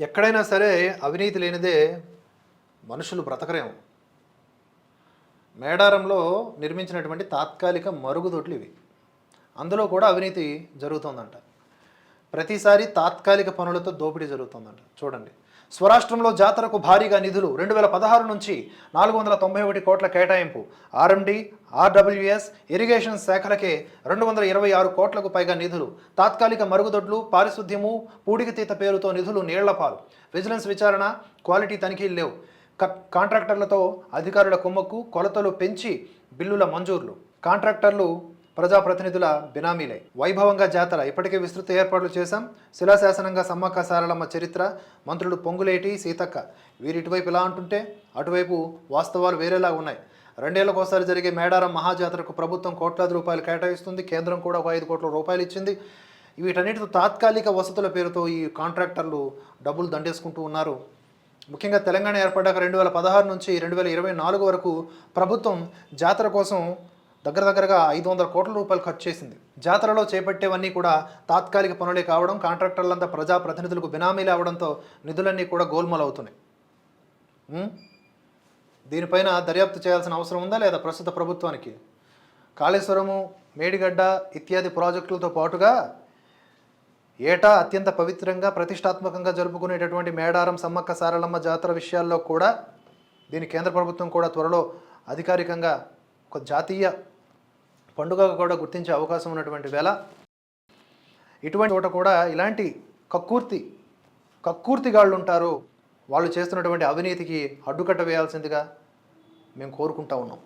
ఎక్కడైనా సరే అవినీతి లేనిదే మనుషులు బ్రతకరేము. మేడారంలో నిర్మించినటువంటి తాత్కాలిక మరుగుదొడ్లు ఇవి. అందులో కూడా అవినీతి జరుగుతుందంట. ప్రతిసారి తాత్కాలిక పనులతో దోపిడీ జరుగుతుందంట. చూడండి. స్వరాష్ట్రంలో జాతరకు భారీగా నిధులు రెండు వేల పదహారు నుంచి నాలుగు వందల తొంభై ఒకటి కోట్ల కేటాయింపు. ఆర్ఎండి ఆర్డబ్ల్యూఎస్ ఇరిగేషన్ శాఖలకే రెండు వందల ఇరవై ఆరు కోట్లకు పైగా నిధులు. తాత్కాలిక మరుగుదొడ్లు పారిశుద్ధ్యము పూడికతీత పేరుతో నిధులు నీళ్ళపాలు. విజిలెన్స్ విచారణ క్వాలిటీ తనిఖీలు లేవు. క- కాంట్రాక్టర్లతో అధికారుల కుమ్మక్కు కొలతలు పెంచి బిల్లుల మంజూర్లు. కాంట్రాక్టర్లు ప్రజాప్రతినిధుల బినామీలే. వైభవంగా జాతర. ఇప్పటికే విస్తృత ఏర్పాట్లు చేశాం. శిలాశాసనంగా సమ్మక్క సారలమ్మ చరిత్ర. మంత్రులు పొంగులేటి సీతక్క. వీరిటువైపు ఇలా అంటుంటే అటువైపు వాస్తవాలు వేరేలా ఉన్నాయి. రెండేళ్ళకోసారి జరిగే మేడారం మహాజాతరకు ప్రభుత్వం కోట్లాది రూపాయలు కేటాయిస్తుంది. కేంద్రం కూడా ఒక ఐదు కోట్ల రూపాయలు ఇచ్చింది. వీటన్నిటితో తాత్కాలిక వసతుల పేరుతో ఈ కాంట్రాక్టర్లు డబ్బులు దండేసుకుంటూ ఉన్నారు. ముఖ్యంగా తెలంగాణ ఏర్పడ్డాక రెండు వేల పదహారు నుంచి రెండు వేల ఇరవై నాలుగు వరకు ప్రభుత్వం జాతర కోసం దగ్గర దగ్గరగా ఐదు వందల కోట్ల రూపాయలు ఖర్చు చేసింది. జాతరలో చేపట్టేవన్నీ కూడా తాత్కాలిక పనులే కావడం కాంట్రాక్టర్లంతా ప్రజాప్రతినిధులకు బినామీలు అవడంతో నిధులన్నీ కూడా గోల్మాల్ అవుతున్నాయి దీనిపైన దర్యాప్తు చేయాల్సిన అవసరం ఉందా లేదా ప్రస్తుత ప్రభుత్వానికి? కాళేశ్వరము మేడిగడ్డ ఇత్యాది ప్రాజెక్టులతో పాటుగా ఏటా అత్యంత పవిత్రంగా ప్రతిష్టాత్మకంగా జరుపుకునేటటువంటి మేడారం సమ్మక్క సారలమ్మ జాతర విషయాల్లో కూడా దీని కేంద్ర ప్రభుత్వం కూడా త్వరలో అధికారికంగా ఒక జాతీయ పండుగగా కూడా గుర్తించే అవకాశం ఉన్నటువంటి వేళ ఇటువంటి చోట కూడా ఇలాంటి కక్కుర్తి కక్కుర్తిగాళ్ళు ఉంటారు. వాళ్ళు చేస్తున్నటువంటి అవినీతికి అడ్డుకట్ట వేయాల్సిందిగా మేము కోరుకుంటా ఉన్నాం.